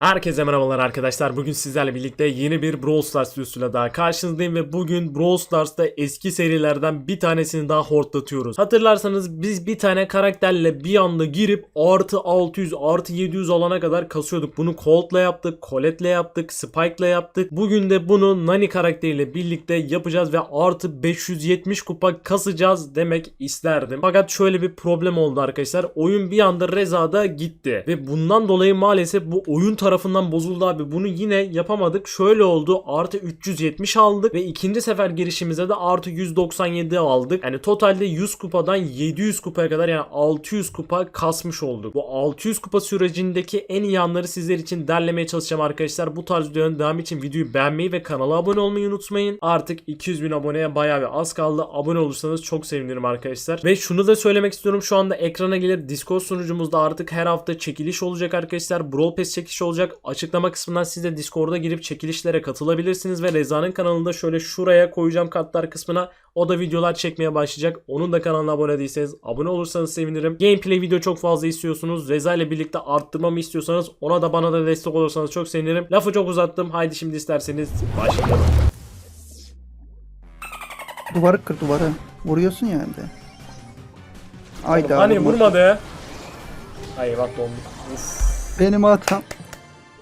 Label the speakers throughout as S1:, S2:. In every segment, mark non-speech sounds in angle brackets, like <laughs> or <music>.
S1: Herkese merhabalar arkadaşlar. Bugün sizlerle birlikte yeni bir Brawl Stars videosuyla daha karşınızdayım ve bugün Brawl Stars'ta eski serilerden bir tanesini daha hortlatıyoruz. Hatırlarsanız biz bir tane karakterle bir anda girip artı 600 artı 700 alana kadar kasıyorduk. Bunu Colt'la yaptık, Colette'le yaptık, Spike'la yaptık. Bugün de bunu Nani karakteriyle birlikte yapacağız ve artı 570 kupa kasacağız demek isterdim. Fakat şöyle bir problem oldu arkadaşlar. Oyun bir anda Reza'da gitti ve bundan dolayı maalesef bu oyun tarafından bozuldu abi. Bunu yine yapamadık. Şöyle oldu. Artı 370 aldık ve ikinci sefer girişimizde de artı 197 aldık. Yani totalde 100 kupadan 700 kupaya kadar yani 600 kupa kasmış olduk. Bu 600 kupa sürecindeki en iyi anları sizler için derlemeye çalışacağım arkadaşlar. Bu tarz videoların devamı için videoyu beğenmeyi ve kanala abone olmayı unutmayın. Artık 200 bin aboneye bayağı bir az kaldı. Abone olursanız çok sevinirim arkadaşlar. Ve şunu da söylemek istiyorum. Şu anda ekrana gelir Discord sunucumuzda artık her hafta çekiliş olacak arkadaşlar. Brawl Pass çekişi olacak. Açıklama kısmından siz de Discord'a girip çekilişlere katılabilirsiniz ve Reza'nın kanalında şöyle şuraya koyacağım kartlar kısmına o da videolar çekmeye başlayacak. Onun da kanalına abone değilseniz abone olursanız sevinirim. Gameplay video çok fazla istiyorsunuz. Reza ile birlikte arttırmamı istiyorsanız ona da bana da destek olursanız çok sevinirim. Lafı çok uzattım. Haydi şimdi isterseniz başlayalım.
S2: Duvarı kır duvarı. Vuruyorsun ya hem de. Ayda.
S1: hani
S2: vurma.
S1: vurmadı. Ay bak donduk. Uf.
S2: Benim hatam.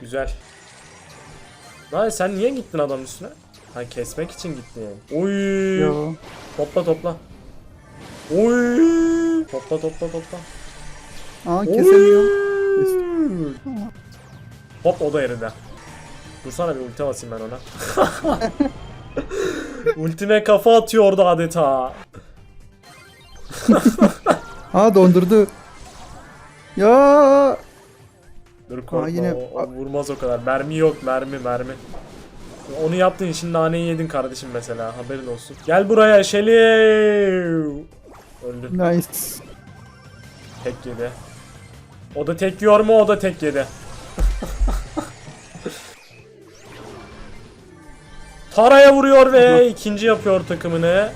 S1: Güzel. Lan sen niye gittin adamın üstüne? Ha kesmek için gittin yani. Oy.
S2: Yo.
S1: Topla topla. Oy. Topla topla topla.
S2: Aa kesemiyor.
S1: Hop o da yerinde. Dursana bir ulti basayım ben ona. <laughs> <laughs> Ultime kafa atıyordu adeta. <laughs>
S2: Aa dondurdu. Ya.
S1: Dur korkma
S2: yine-
S1: o, o vurmaz o kadar. Mermi yok mermi mermi. Onu yaptın için naneyi yedin kardeşim mesela haberin olsun. Gel buraya Şeli. Öldü.
S2: Nice.
S1: Tek yedi. O da tek yiyor mu o da tek yedi. <laughs> Tara'ya vuruyor ve ikinci yapıyor takımını.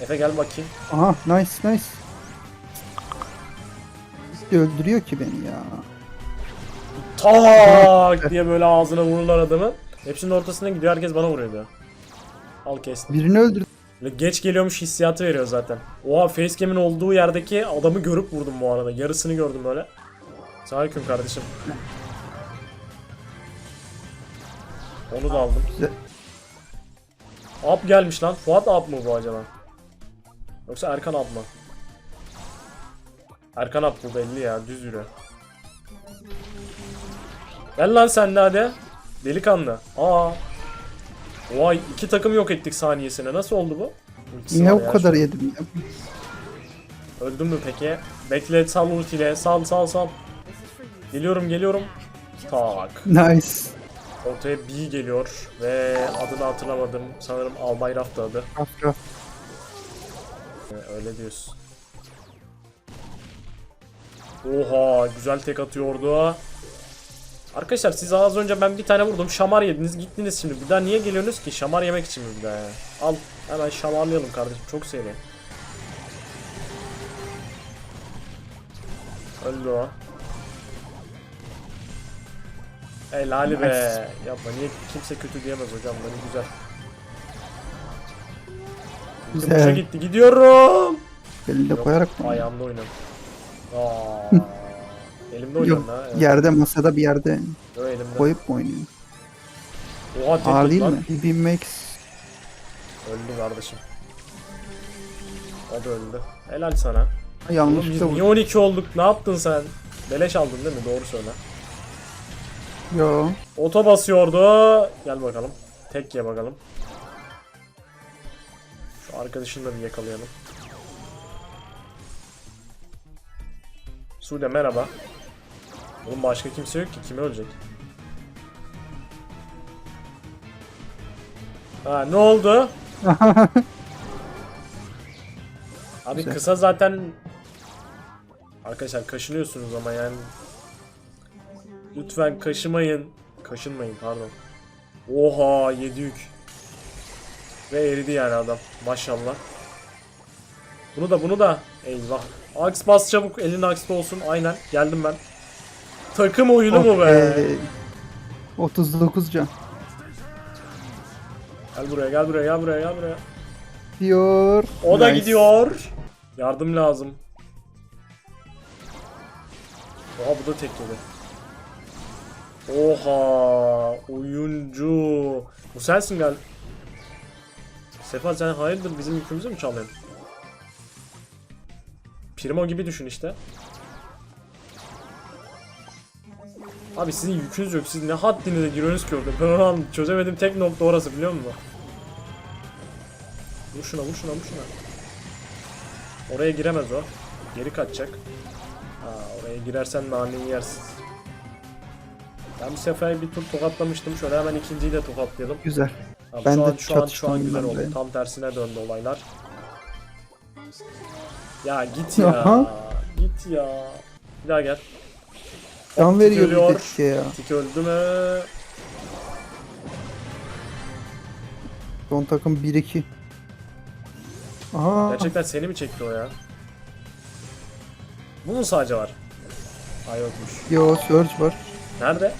S1: Efe gel bakayım.
S2: Aha nice nice. Öldürüyor ki beni ya.
S1: Tak diye böyle ağzına vururlar adamı. Hepsinin ortasına gidiyor herkes bana vuruyor bir. Al kestim.
S2: Birini öldürdü.
S1: Böyle Geç geliyormuş hissiyatı veriyor zaten. Oha facecam'in olduğu yerdeki adamı görüp vurdum bu arada. Yarısını gördüm böyle. Selamünaleyküm kardeşim. Onu da aldım. Up gelmiş lan. Fuat Up mı bu acaba? Yoksa Erkan Up mı? Erkan bu belli ya. Düz yürü. Gel lan sen de hadi. Delikanlı. Aa. Vay iki takım yok ettik saniyesine. Nasıl oldu bu? Ultisi
S2: bu
S1: ya
S2: kadar yedim ya?
S1: Öldün mü peki? Bekle sal ultiyle. Sal sal sal. Geliyorum geliyorum. Tak.
S2: Nice.
S1: Ortaya B geliyor ve adını hatırlamadım. Sanırım Albay Raft'ı adı. Ee, Öyle diyorsun. Oha güzel tek atıyordu. Arkadaşlar siz az önce ben bir tane vurdum şamar yediniz gittiniz şimdi bir daha niye geliyorsunuz ki şamar yemek için mi bir daha? Al hemen şamarlayalım kardeşim çok seri. Öldü o. Helal be. Yapma niye kimse kötü diyemez hocam benim güzel.
S2: Güzel.
S1: gitti gidiyorum.
S2: Elinde
S1: Yok,
S2: koyarak mı?
S1: Ayağımda oynadım. Aa, elimde
S2: Yok.
S1: ha. Evet.
S2: Yerde masada bir yerde
S1: elimde.
S2: koyup mu oynuyor?
S1: Oha tek
S2: Ağır değil
S1: lan.
S2: mi? BB Max.
S1: Öldü kardeşim. O da öldü. Helal sana.
S2: Ha,
S1: biz
S2: Yanlışlıkla
S1: niye
S2: vurdum.
S1: 12 olduk? Ne yaptın sen? Beleş aldın değil mi? Doğru söyle.
S2: Yo.
S1: Oto basıyordu. Gel bakalım. Tek ye bakalım. Şu arkadaşını da bir yakalayalım. Sude merhaba. Oğlum başka kimse yok ki. Kim ölecek? Ha ne oldu? <laughs> Abi
S2: Güzel.
S1: kısa zaten Arkadaşlar kaşınıyorsunuz ama yani Lütfen kaşımayın. Kaşınmayın pardon. Oha 7 yük. Ve eridi yani adam. Maşallah. Bunu da bunu da. Eyvah. Aks bas çabuk. Elin aksta olsun. Aynen. Geldim ben. Takım oyunu mu be?
S2: Okey. 39 can.
S1: Gel buraya gel buraya gel buraya gel buraya.
S2: Diyor.
S1: O da
S2: Nice.
S1: gidiyor. Yardım lazım. Oha bu da tek yedi. Oha oyuncu. Bu sensin gel. Sefa sen hayırdır bizim yükümüzü mü çalıyorsun? Primo gibi düşün işte. Abi sizin yükünüz yok. Siz ne haddinize giriyorsunuz ki orada. Ben onu çözemedim tek nokta orası biliyor musun? Vur şuna vur şuna vur şuna. Oraya giremez o. Geri kaçacak. Ha, oraya girersen naneyi yersin. Ben bu sefer bir tur tokatlamıştım. Şöyle hemen ikinciyi de tokatlayalım.
S2: Güzel.
S1: Tamam,
S2: Ben
S1: şu
S2: de
S1: an, şu an, şu an güzel oldu. Tam tersine döndü olaylar. Ya git ya.
S2: Aha.
S1: Git ya. Bir daha gel.
S2: Can veriyor bir şey ya.
S1: Tik öldü mü?
S2: Son takım 1-2. Aha.
S1: Gerçekten seni mi çekti o ya? Bu mu sadece var? Ay yokmuş.
S2: Yo Surge var.
S1: Nerede?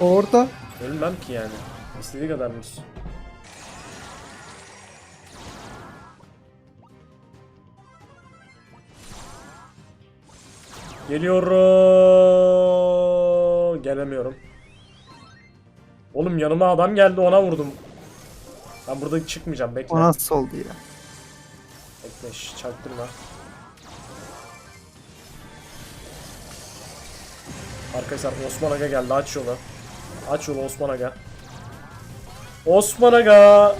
S2: Orada.
S1: Ölmem ki yani. İstediği kadar vursun. Geliyorum. Gelemiyorum. Oğlum yanıma adam geldi ona vurdum. Ben burada çıkmayacağım bekle.
S2: O nasıl oldu ya?
S1: Bekle şş, çaktırma. Arkadaşlar Osman Aga geldi aç yolu. Aç yolu Osman Aga. Osman Aga.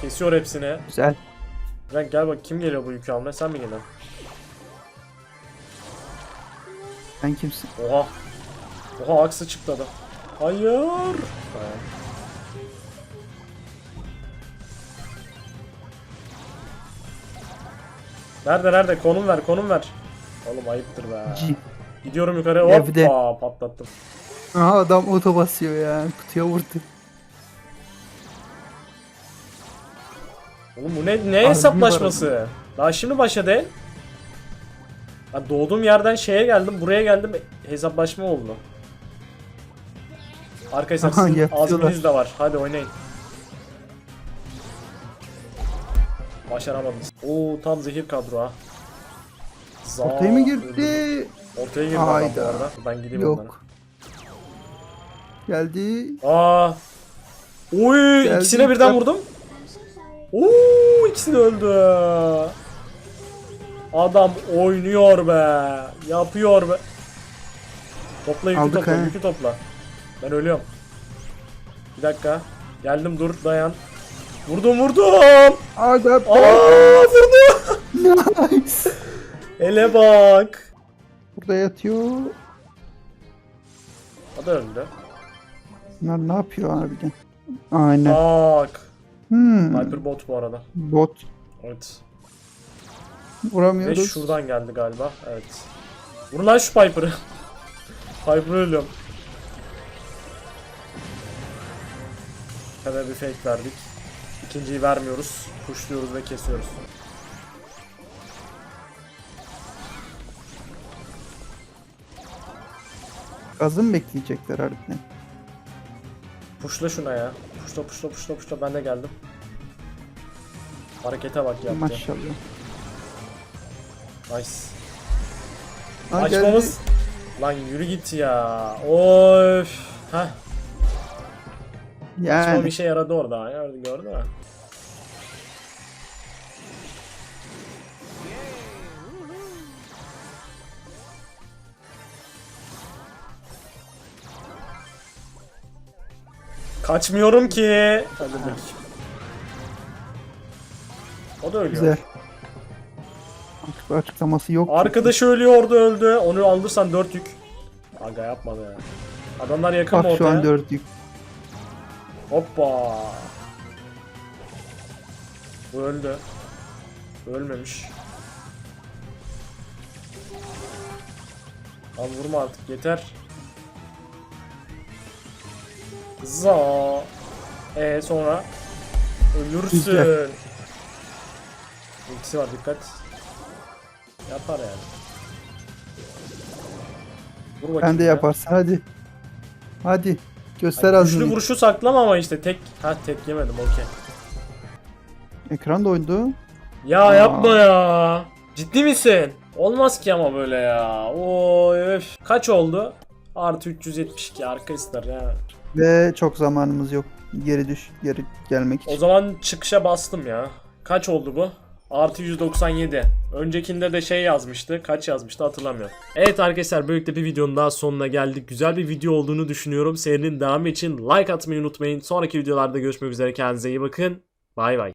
S1: Kesiyor hepsini.
S2: Güzel.
S1: Frank gel bak kim geliyor bu yükü almaya sen mi geliyorsun?
S2: Sen kimsin?
S1: Oha. Oha aksı çıktı adam. Hayır. Tamam. Nerede nerede? Konum ver konum ver. Oğlum ayıptır be.
S2: G.
S1: Gidiyorum yukarı.
S2: Evde.
S1: Hoppa patlattım.
S2: Aha adam oto basıyor ya. Kutuya vurdu.
S1: Oğlum bu ne ne hesaplaşması? Daha şimdi başladı. Ben doğduğum yerden şeye geldim, buraya geldim. Hesaplaşma oldu. Arkadaşlar
S2: Aha,
S1: sizin
S2: yapıyorlar.
S1: azminiz de var. Hadi oynayın. Başaramadınız. Oo tam zehir kadro ha. Za-
S2: Ortaya mı girdi?
S1: Ortaya girdi adam bu
S2: Hayda.
S1: arada. Ben gideyim onlara.
S2: Yok. Geldi.
S1: Aa. Oy
S2: Geldi,
S1: ikisine birden vurdum. Oo ikisi de öldü. Adam oynuyor be. Yapıyor be. Topla yükü
S2: Aldık
S1: topla,
S2: he.
S1: yükü topla. Ben ölüyorum. Bir dakika. Geldim dur dayan. Vurdum vurdum.
S2: Aga
S1: Aa vurdu.
S2: nice. <laughs>
S1: Ele bak.
S2: Burada yatıyor.
S1: O da öldü.
S2: Bunlar ne yapıyor harbiden? Aynen.
S1: Bak.
S2: Hmm.
S1: Hyperbot bu arada.
S2: Bot.
S1: Evet. Ve
S2: Vuramıyoruz.
S1: şuradan geldi galiba. Evet. Vur lan şu Piper'ı. <laughs> Piper'ı ölüyorum. Hemen bir fake verdik. İkinciyi vermiyoruz. Kuşluyoruz ve kesiyoruz.
S2: Gazı mı bekleyecekler harbiden?
S1: Puşla şuna ya. Puşla puşla puşla puşla ben de geldim. Harekete bak yaptı.
S2: Maşallah.
S1: Nice.
S2: Ha,
S1: Açmamız... Lan yürü git ya. Of. Heh.
S2: geldi.
S1: Açmam
S2: Yani.
S1: işe yaradı orada. Gördün, gördün mü? Kaçmıyorum ki. Hadi. O da ölüyor.
S2: Güzel. Artık bir açıklaması yok.
S1: Arkadaşı ölüyordu öldü. Onu aldırsan 4 yük. Aga yapma be. Adamlar yakın mı
S2: Bak şu
S1: ortaya?
S2: an dört yük.
S1: Hoppa. Bu öldü. Ölmemiş. Lan vurma artık yeter. Za. E sonra ölürsün. İkisi var dikkat. Yapar yani. Vur bakayım
S2: Sen de
S1: ya.
S2: yaparsın hadi. Hadi. Göster
S1: Güçlü
S2: azını.
S1: vuruşu saklama ama işte tek ha tek yemedim okey.
S2: Ekran doydu.
S1: Ya
S2: Aa.
S1: yapma ya. Ciddi misin? Olmaz ki ama böyle ya. Oy öf. Kaç oldu? Artı 372 arkadaşlar ya.
S2: Ve çok zamanımız yok. Geri düş. Geri gelmek
S1: O
S2: için.
S1: zaman çıkışa bastım ya. Kaç oldu bu? Artı 197. Öncekinde de şey yazmıştı. Kaç yazmıştı hatırlamıyorum. Evet arkadaşlar böylelikle bir videonun daha sonuna geldik. Güzel bir video olduğunu düşünüyorum. Serinin devamı için like atmayı unutmayın. Sonraki videolarda görüşmek üzere. Kendinize iyi bakın. Bay bay.